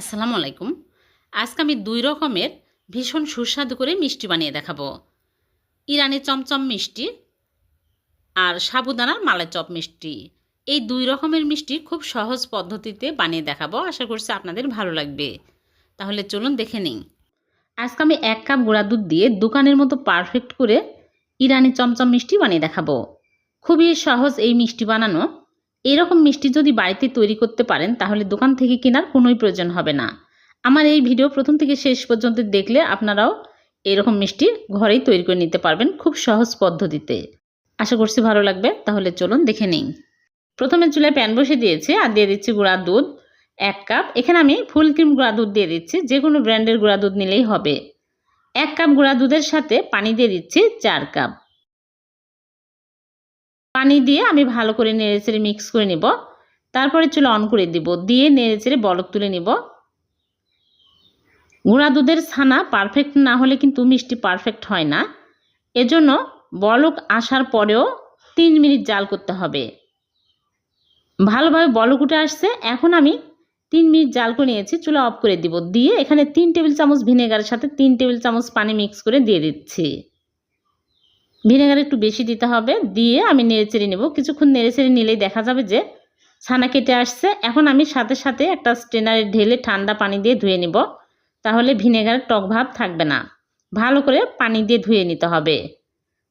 আসসালামু আলাইকুম। আজকে আমি দুই রকমের ভীষণ সুস্বাদু করে মিষ্টি বানিয়ে দেখাবো। ইরানি চমচম মিষ্টি আর সাবুদানার মালাই চপ মিষ্টি। এই দুই রকমের মিষ্টি খুব সহজ পদ্ধতিতে বানিয়ে দেখাবো। আশা করছি আপনাদের ভালো লাগবে। তাহলে চলুন দেখে নিন আজকে আমি এক কাপ গুঁড়া দুধ দিয়ে দোকানের মতো পারফেক্ট করে ইরানি চমচম মিষ্টি বানিয়ে দেখাবো। খুবই সহজ এই মিষ্টি বানানো। এরকম মিষ্টি যদি বাড়িতে তৈরি করতে পারেন, তাহলে দোকান থেকে কেনার কোনোই প্রয়োজন হবে না। আমার এই ভিডিও প্রথম থেকে শেষ পর্যন্ত দেখলে আপনারাও এরকম মিষ্টি ঘরেই তৈরি করে নিতে পারবেন খুব সহজ পদ্ধতিতে। আশা করছি ভালো লাগবে, তাহলে চলুন দেখে নিন প্রথমে চুলায় প্যান বসে দিয়েছি আর দিয়ে দিচ্ছি গুঁড়া দুধ, এক কাপ। এখানে আমি ফুল ক্রিম গুঁড়া দুধ দিয়ে দিচ্ছি, যে কোনো ব্র্যান্ডের গুঁড়া দুধ নিলেই হবে। এক কাপ গুঁড়া দুধের সাথে পানি দিয়ে দিচ্ছি চার কাপ। পানি দিয়ে আমি ভালো করে নেড়েচেড়ে মিক্স করে নিব। তারপরে চুলা অন করে দিব। দিয়ে নেড়েচেড়ে বলক তুলে নিব। গুঁড়া দুধের ছানা পারফেক্ট না হলে কিন্তু মিষ্টি পারফেক্ট হয় না। এজন্য বলক আসার পরেও তিন মিনিট জাল করতে হবে। ভালোভাবে বলক উঠে আসছে। এখন আমি তিন মিনিট জাল করে নিয়েছি। চুলা অফ করে দিব। দিয়ে এখানে তিন টেবিল চামচ ভিনেগারের সাথে তিন টেবিল চামচ পানি মিক্স করে দিয়ে দিচ্ছি। ভিনেগার একটু বেশি দিতে হবে, দিয়ে আমি নেড়েচেড়ে নেব। কিছুক্ষণ নেড়েচেড়ে নিলেই দেখা যাবে যে ছানা কেটে আসছে। এখন আমি সাথে সাথে একটা স্ট্রেনারে ঢেলে ঠান্ডা পানি দিয়ে ধুয়ে নিব। তাহলে ভিনেগারের টক ভাব থাকবে না। ভালো করে পানি দিয়ে ধুয়ে নিতে হবে।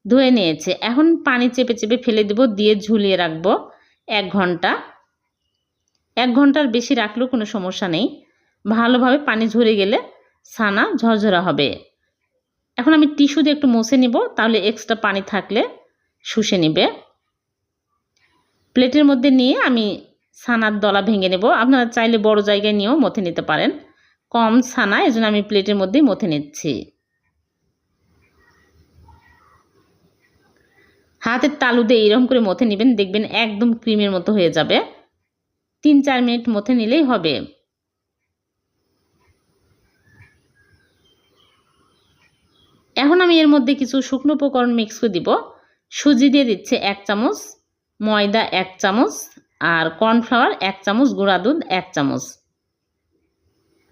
ধুয়ে নিয়েছে। এখন পানি চেপে চেপে ফেলে দেব, দিয়ে ঝুলিয়ে রাখব এক ঘণ্টা। এক ঘণ্টার বেশি রাখলেও কোনো সমস্যা নেই। ভালোভাবে পানি ঝরে গেলে ছানা ঝরঝরা হবে। এখন আমি টিস্যু দিয়ে একটু মুছে নিব, তাহলে এক্সট্রা পানি থাকলে শুষে নিবে। প্লেটের মধ্যে নিয়ে আমি ছানার দলা ভেঙে নেব। আপনারা চাইলে বড় জায়গায় নিয়েও মথে নিতে পারেন। কম ছানা, এজন্য আমি প্লেটের মধ্যেই মথে নিচ্ছি। হাতের তালু দিয়ে এরকম করে মথে নেবেন, দেখবেন একদম ক্রিমের মতো হয়ে যাবে। তিন চার মিনিট মথে নিলেই হবে। এখন আমি এর মধ্যে কিছু শুকনো উপকরণ মিক্স করে দিব। সুজি দিয়ে দিচ্ছে এক চামচ, ময়দা এক চামচ, আর কর্নফ্লাওয়ার এক চামচ, গুঁড়া দুধ এক চামচ।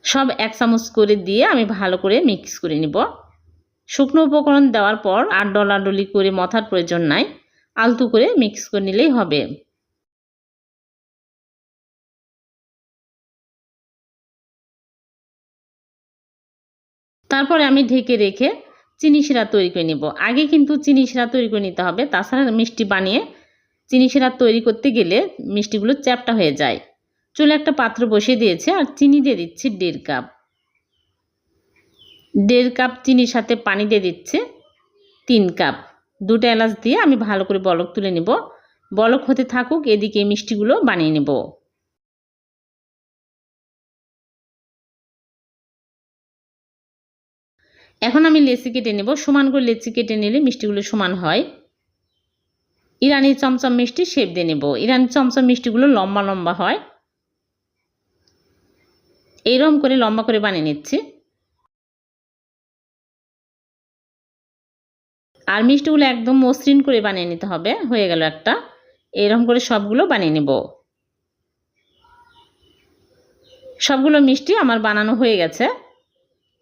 সব এক চামচ করে দিয়ে আমি ভালো করে মিক্স করে নিব। শুকনো উপকরণ দেওয়ার পর আর ডলাডলি করে মথার প্রয়োজন নাই, আলতু করে মিক্স করে নিলেই হবে। তারপরে আমি ঢেকে রেখে চিনি শিরা তৈরি করে নিব। আগে কিন্তু চিনি শিরা তৈরি করে নিতে হবে, তাছাড়া মিষ্টি বানিয়ে চিনি শিরা তৈরি করতে গেলে মিষ্টিগুলো চ্যাপটা হয়ে যায়। চুলে একটা পাত্র বসিয়ে দিয়েছে আর চিনি দিয়ে দিচ্ছি দেড় কাপ। দেড় কাপ চিনির সাথে পানি দিয়ে দিচ্ছে তিন কাপ। দুটো এলাচ দিয়ে আমি ভালো করে বলক তুলে নিব। বলক হতে থাকুক, এদিকে মিষ্টিগুলো বানিয়ে নেব। এখন আমি লেচি কেটে নেব। সমান করে লেচি কেটে নিলে মিষ্টিগুলো সমান হয়। ইরানি চমচম মিষ্টি শেপ দিয়ে নেব। ইরানি চমচম মিষ্টিগুলো লম্বা লম্বা হয়। এইরকম করে লম্বা করে বানিয়ে নিচ্ছি। আর মিষ্টিগুলো একদম মসৃণ করে বানিয়ে নিতে হবে। হয়ে গেল একটা। এরকম করে সবগুলো বানিয়ে নেব। সবগুলো মিষ্টি আমার বানানো হয়ে গেছে।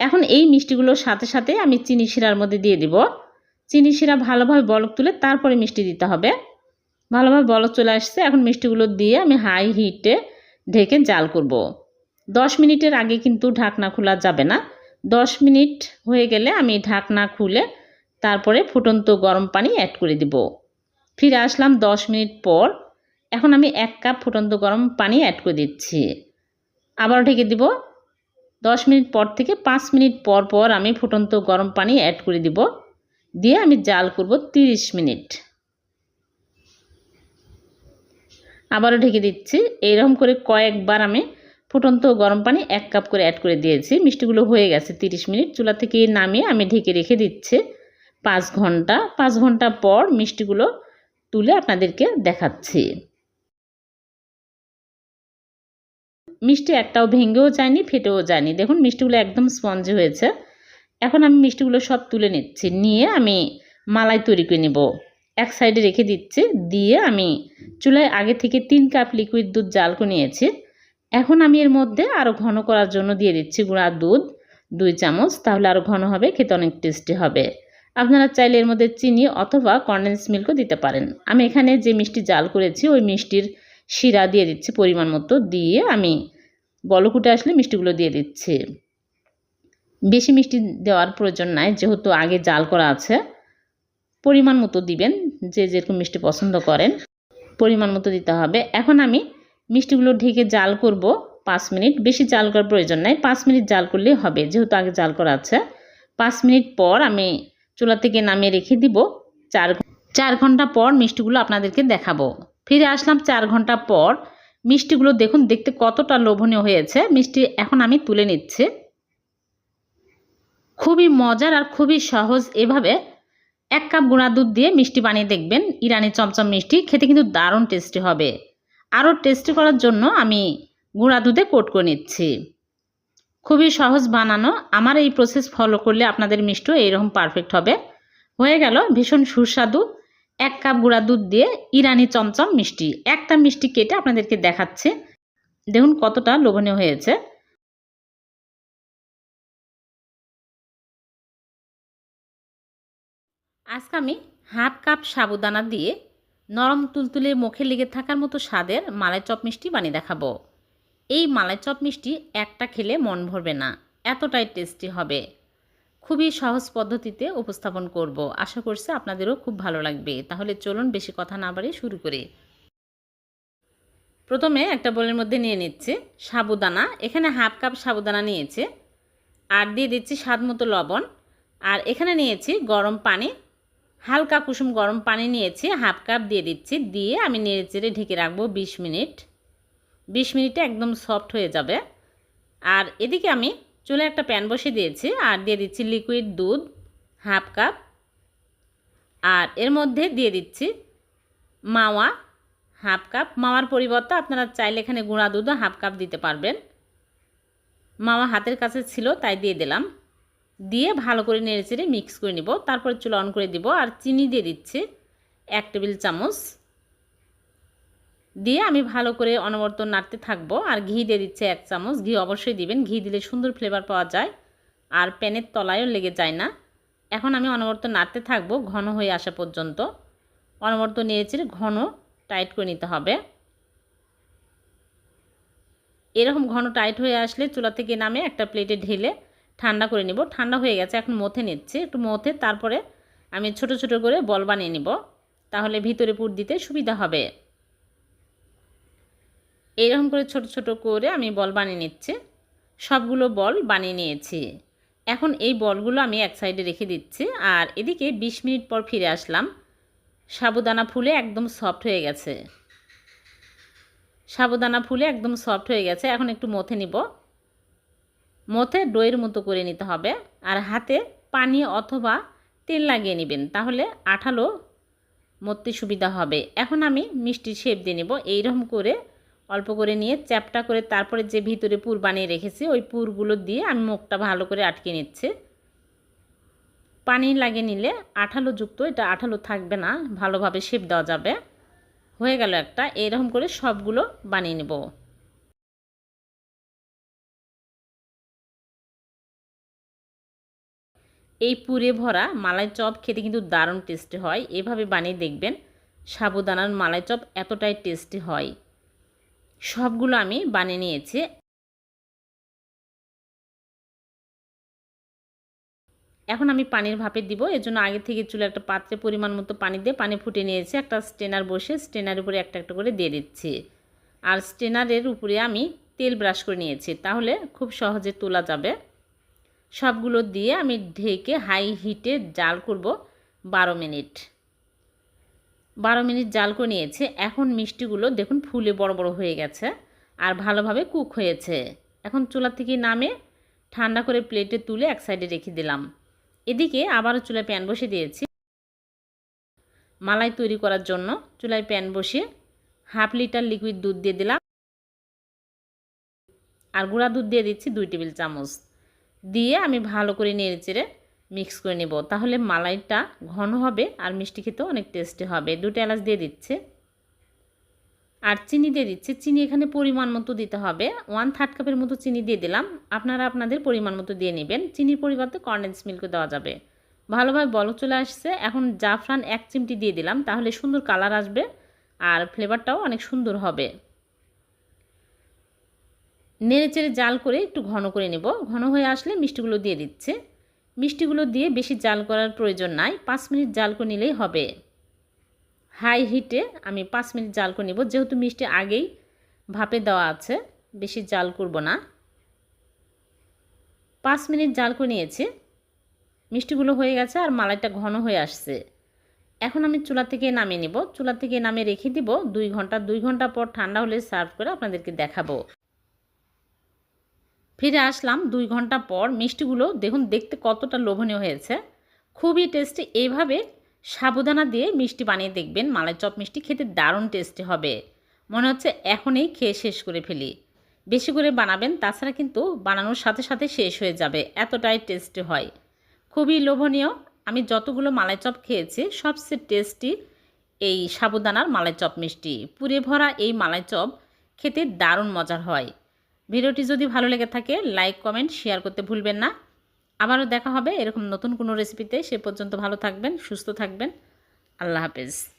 এখন এই মিষ্টিগুলোর সাথে সাথে আমি চিনি শিরার মধ্যে দিয়ে দিব। চিনি শিরা ভালোভাবে বলক তুলে তারপরে মিষ্টি দিতে হবে। ভালোভাবে বলক চলে আসছে। এখন মিষ্টিগুলো দিয়ে আমি হাই হিটে ঢেকে জাল করব। দশ মিনিটের আগে কিন্তু ঢাকনা খোলা যাবে না। দশ মিনিট হয়ে গেলে আমি ঢাকনা খুলে তারপরে ফুটন্ত গরম পানি অ্যাড করে দিব। ফিরে আসলাম দশ মিনিট পর। এখন আমি এক কাপ ফুটন্ত গরম পানি অ্যাড করে দিচ্ছি। আবারও ঢেকে দিব। দশ মিনিট পর থেকে পাঁচ মিনিট পর পর আমি ফুটন্ত গরম পানি অ্যাড করে দিব। দিয়ে আমি জাল করব তিরিশ মিনিট। আবারও ঢেকে দিচ্ছি। এইরকম করে কয়েকবার আমি ফুটন্ত গরম পানি এক কাপ করে অ্যাড করে দিয়েছি। মিষ্টিগুলো হয়ে গেছে তিরিশ মিনিট। চুলা থেকে নামিয়ে আমি ঢেকে রেখে দিচ্ছি পাঁচ ঘণ্টা। পাঁচ ঘণ্টা পর মিষ্টিগুলো তুলে আপনাদেরকে দেখাচ্ছি। মিষ্টি একটাও ভেঙেও যায়নি, ফেটেও যায়নি। দেখুন, মিষ্টিগুলো একদম স্পঞ্জ হয়েছে। এখন আমি মিষ্টিগুলো সব তুলে নিচ্ছি। নিয়ে আমি মালাই তৈরি করে নেব। এক সাইডে রেখে দিচ্ছি। দিয়ে আমি চুলায় আগে থেকে তিন কাপ লিকুইড দুধ জাল করে নিয়েছি। এখন আমি এর মধ্যে আরও ঘন করার জন্য দিয়ে দিচ্ছি গুঁড়া দুধ, দুই চামচ। তাহলে আরও ঘন হবে, খেতে অনেক টেস্টি হবে। আপনারা চাইলে এর মধ্যে চিনি অথবা কন্ডেন্স মিল্কও দিতে পারেন। আমি এখানে যে মিষ্টি জাল করেছি, ওই মিষ্টির শিরা দিয়ে দিচ্ছি পরিমাণ মতো। দিয়ে আমি বলকুটে আসলে মিষ্টিগুলো দিয়ে দিচ্ছি। বেশি মিষ্টি দেওয়ার প্রয়োজন নাই, যেহেতু আগে জাল করা আছে। পরিমাণ মতো দিবেন, যে যেরকম মিষ্টি পছন্দ করেন, পরিমাণ মতো দিতে হবে। এখন আমি মিষ্টিগুলো ঢেকে জাল করব পাঁচ মিনিট। বেশি জাল করার প্রয়োজন নাই, পাঁচ মিনিট জাল করলেই হবে, যেহেতু আগে জাল করা আছে। পাঁচ মিনিট পর আমি চুলা থেকে নামিয়ে রেখে দিব। চার চার ঘণ্টা পর মিষ্টিগুলো আপনাদেরকে দেখাবো। ফিরে আসলাম চার ঘণ্টা পর। মিষ্টিগুলো দেখুন, দেখতে কতটা লোভনীয় হয়েছে। মিষ্টি এখন আমি তুলে নিচ্ছি। খুবই মজার আর খুবই সহজ এভাবে এক কাপ গুঁড়া দুধ দিয়ে মিষ্টি বানিয়ে দেখবেন। ইরানি চমচম মিষ্টি, খেতে কিন্তু দারুণ টেস্টি হবে। আরও টেস্টি করার জন্য আমি গুঁড়া দুধে কোট করে নিচ্ছি। খুবই সহজ বানানো। আমার এই প্রসেস ফলো করলে আপনাদের মিষ্টিও এইরকম পারফেক্ট হবে। হয়ে গেল ভীষণ সুস্বাদু এক কাপ গুঁড়া দুধ দিয়ে ইরানি চমচম মিষ্টি। একটা মিষ্টি কেটে আপনাদেরকে দেখাচ্ছে। দেখুন কতটা লোভনীয় হয়েছে। আজকে আমি হাফ কাপ সাবুদানা দিয়ে নরম তুলতুলে মুখে লেগে থাকার মতো স্বাদের মালাই চপ মিষ্টি বানিয়ে দেখাবো। এই মালাই চপ মিষ্টি একটা খেলে মন ভরবে না, এতটাই টেস্টি হবে। খুবই সহজ পদ্ধতিতে উপস্থাপন করব। আশা করছি আপনাদেরও খুব ভালো লাগবে। তাহলে চলুন বেশি কথা না বাড়িয়ে শুরু করি। প্রথমে একটা বোলের মধ্যে নিয়ে নিচ্ছে সাবুদানা। এখানে হাফ কাপ সাবুদানা নিয়েছে। আর দিয়ে দিচ্ছি স্বাদ মতো লবণ। আর এখানে নিয়েছি গরম পানি। হালকা কুসুম গরম পানি নিয়েছি। হাফ কাপ দিয়ে দিচ্ছি। দিয়ে আমি নেড়ে চেড়ে ঢেকে রাখব বিশ মিনিট। বিশ মিনিটে একদম সফট হয়ে যাবে। আর এদিকে আমি চুলে একটা প্যান বসে দিয়েছি, আর দিয়ে দিচ্ছি লিকুইড দুধ হাফ কাপ আর এর মধ্যে দিয়ে দিচ্ছি মাওয়া হাফ কাপ মাওয়ার পরিবর্তে আপনারা চাইলে এখানে গুঁড়া দুধও হাফ কাপ দিতে পারবেন। মাওয়া হাতের কাছে ছিল, তাই দিয়ে দিলাম। দিয়ে ভালো করে নেড়ে চেড়ে মিক্স করে নিব। তারপর চুলা অন করে দিব। আর চিনি দিয়ে দিচ্ছি এক টেবিল চামচ। দিয়ে আমি ভালো করে অনবর্ত নাড়তে থাকব। আর ঘি দিয়ে দিচ্ছে এক চামচ। ঘি অবশ্যই দিবেন। ঘি দিলে সুন্দর ফ্লেভার পাওয়া যায়। আর প্যানের তলায়ও লেগে যায় না। এখন আমি অনবর্ত নাড়তে থাকব ঘন হয়ে আসা পর্যন্ত। অনবর্ত নেড়েচেড়ে ঘন টাইট করে নিতে হবে। এরকম ঘন টাইট হয়ে আসলে চুলা থেকে নামে একটা প্লেটে ঢেলে ঠান্ডা করে নিব। ঠান্ডা হয়ে গেছে, এখন মথে নিচ্ছি। একটু মথে তারপরে আমি ছোট ছোট করে বল বানিয়ে নিব। তাহলে ভিতরে পুর দিতে সুবিধা হবে। এইরকম করে ছোট ছোট করে আমি বল বানিয়ে নিচ্ছি। সবগুলো বল বানিয়ে নিয়েছি। এখন এই বলগুলো আমি এক সাইডে রেখে দিচ্ছি আর এদিকে ২০ মিনিট পর ফিরে আসলাম। সাবুদানা ফুলে একদম সফট হয়ে গেছে। সাবুদানা ফুলে একদম সফট হয়ে গেছে। এখন একটু মথে নিব। মথে ডইয়ের মতো করে নিতে হবে আর হাতে পানি অথবা তেল লাগিয়ে নেবেন, তাহলে আঠালো মরতে সুবিধা হবে। এখন আমি মিষ্টি শেপ দিয়ে নেব। এইরকম করে অল্প করে নিয়ে চ্যাপটা করে তারপরে যে ভিতরে পুর বানিয়ে রেখেছি, ওই পুরগুলো দিয়ে আমি মুখটা ভালো করে আটকে নিচ্ছি। পানি লাগিয়ে নিলে আঠালো যুক্ত, এটা আঠালো থাকবে না, ভালোভাবে শেপ দেওয়া যাবে। হয়ে গেল একটা, এরকম করে সবগুলো বানিয়ে নেব। এই পুরে ভরা মালাই চপ খেতে কিন্তু দারুণ টেস্টি হয়, এভাবে বানিয়ে দেখবেন সাবুদানার মালাই চপ এতটাই টেস্টি হয়। সবগুলো আমি বানিয়ে নিয়েছি। এখন আমি পানির ভাপে দিব। এর জন্য আগে থেকে চুলে একটা পাত্রে পরিমাণ মতো পানি দিয়ে পানি ফুটে নিয়েছি। একটা স্টেনার বসে স্টেনার উপরে একটা একটা করে দিয়ে দিচ্ছি। আর স্টেনারের উপরে আমি তেল ব্রাশ করে নিয়েছি। তাহলে খুব সহজে তোলা যাবে। সবগুলো দিয়ে আমি ঢেকে হাই হিটে জাল করব বারো মিনিট। বারো মিনিট জাল করে নিয়েছে। এখন মিষ্টিগুলো দেখুন ফুলে বড় বড় হয়ে গেছে আর ভালোভাবে কুক হয়েছে। এখন চুলা থেকে নামে ঠান্ডা করে প্লেটে তুলে এক সাইডে রেখে দিলাম। এদিকে আবারও চুলায় প্যান বসিয়ে দিয়েছি। মালাই তৈরি করার জন্য চুলায় প্যান বসিয়ে হাফ লিটার লিকুইড দুধ দিয়ে দিলাম। আর গুঁড়া দুধ দিয়ে দিচ্ছি দুই টেবিল চামচ। দিয়ে আমি ভালো করে নেড়ে চেড়ে মিক্স করে নেব। তাহলে মালাইটা ঘন হবে আর মিষ্টি খেতেও অনেক টেস্টি হবে। দুটো এলাচ দিয়ে দিচ্ছে। আর চিনি দিয়ে দিচ্ছি। চিনি এখানে পরিমাণ মতো দিতে হবে। ওয়ান থার্ড কাপের মতো চিনি দিয়ে দিলাম। আপনারা আপনাদের পরিমাণ মতো দিয়ে নেবেন। চিনির পরিবর্তে কন্ডেন্স মিল্কও দেওয়া যাবে। ভালোভাবে বলক চলে আসছে। এখন জাফরান এক চিমটি দিয়ে দিলাম। তাহলে সুন্দর কালার আসবে আর ফ্লেভারটাও অনেক সুন্দর হবে। নেড়ে চেড়ে জাল করে একটু ঘন করে নেব। ঘন হয়ে আসলে মিষ্টিগুলো দিয়ে দিচ্ছে। মিষ্টিগুলো দিয়ে বেশি জাল করার প্রয়োজন নাই, পাঁচ মিনিট জাল করে নিলেই হবে। হাই হিটে আমি পাঁচ মিনিট জাল করে নেব, যেহেতু মিষ্টি আগেই ভাপে দেওয়া আছে, বেশি জাল করব না। পাঁচ মিনিট জাল করে নিয়েছি, মিষ্টিগুলো হয়ে গেছে আর মালাইটা ঘন হয়ে আসছে। এখন আমি চুলা থেকে নামিয়ে নিব, চুলা থেকে নামিয়ে রেখে দিব, দুই ঘণ্টা দুই ঘণ্টা পর ঠান্ডা হলে সার্ভ করে আপনাদেরকে দেখাবো। ফিরে আসলাম দুই ঘণ্টা পর মিষ্টিগুলো দেখুন দেখতে কতটা লোভনীয় হয়েছে। খুবই টেস্টি এইভাবে সাবুদানা দিয়ে মিষ্টি বানিয়ে দেখবেন। মালাই চপ মিষ্টি খেতে দারুণ টেস্টি হবে। মনে হচ্ছে এখনই খেয়ে শেষ করে ফেলি। বেশি করে বানাবেন, তাছাড়া কিন্তু বানানোর সাথে সাথে শেষ হয়ে যাবে। এতটাই টেস্টি হয়। খুবই লোভনীয়। আমি যতগুলো মালাই চপ খেয়েছি সবচেয়ে টেস্টি এই সাবুদানার মালাই চপ মিষ্টি। পুরে ভরা এই মালাই চপ খেতে দারুণ মজার হয়। ভিডিওটি যদি ভালো লেগে থাকে লাইক কমেন্ট শেয়ার করতে ভুলবেন না। আবারও দেখা হবে এরকম নতুন কোনো রেসিপিতে সে পর্যন্ত ভালো থাকবেন, সুস্থ থাকবেন। আল্লাহ হাফেজ।